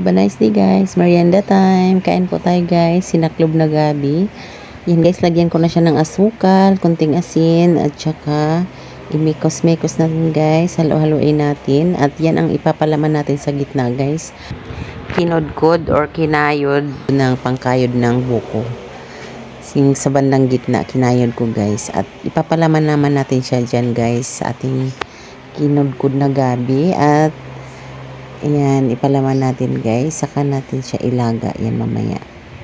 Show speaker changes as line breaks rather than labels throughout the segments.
Have a nice day guys. Merienda time. Kain po tayo guys. Sinaklob na gabi. Yan guys, lagyan ko na siya ng asukal, kunting asin, at saka imikos-mikos natin guys. Halo-haloin natin. At yan ang ipapalaman natin sa gitna guys. Kinodkod or kinayod ng pangkayod ng buko. Sing sa bandang gitna, kinayod ko guys. At ipapalaman naman natin siya dyan guys sa ating kinudkod na gabi. At Ayan, ipalaman natin guys. Saka natin siya ilaga. Yan mamaya.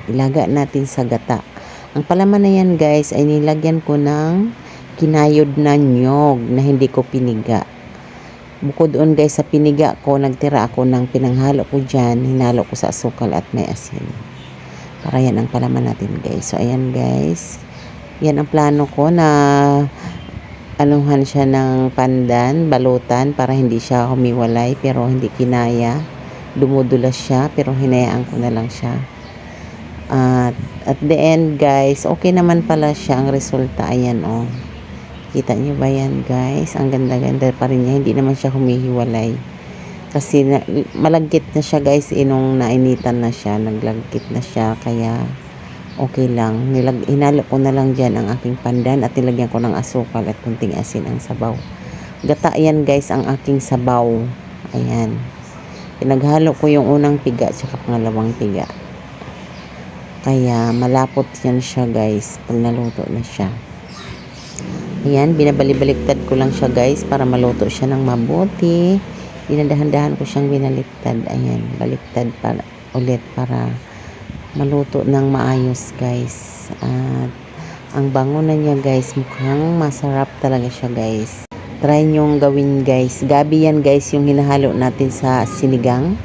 Ilaga natin sa gata. Ang palaman na yan guys ay nilagyan ko ng kinayod na nyog na hindi ko piniga. Bukod doon guys sa piniga ko, nagtira ako ng pinanghalo ko dyan. Hinalo ko sa asukal at may asin. Para yan ang palaman natin guys. So ayan guys. Yan ang plano ko na anuhan siya ng pandan, balutan para hindi siya humiwalay pero hindi kinaya. Dumudulas siya pero hinayaan ko na lang siya. At at the end guys, okay naman pala siya ang resulta. Ayan oh. Kita niyo ba yan guys? Ang ganda-ganda pa rin niya. Hindi naman siya humihiwalay. Kasi na, malagkit na siya guys. Inong nainitan na siya. Naglagkit na siya. Kaya okay lang. Nilag, hinalo ko na lang dyan ang aking pandan at nilagyan ko ng asukal at kunting asin ang sabaw. Gata yan guys ang aking sabaw. Ayan. Pinaghalo ko yung unang piga at pangalawang piga. Kaya malapot yan siya guys pag naluto na siya. Ayan, binabalibaliktad ko lang siya guys para maluto siya ng mabuti. Dinadahan-dahan ko siyang binaliktad. Ayan, baliktad para, ulit para maluto ng maayos guys. At ang bango na niya guys, mukhang masarap talaga siya guys. Try nyong gawin guys. Gabi yan guys yung hinahalo natin sa sinigang.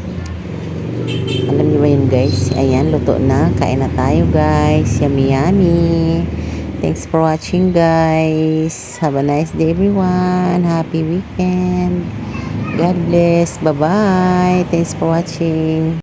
Alam niyo ba yun guys? Ayan, luto na. Kain na tayo guys. Yummy yummy. Thanks for watching guys. Have a nice day everyone. Happy weekend. God bless. Bye-bye. Thanks for watching.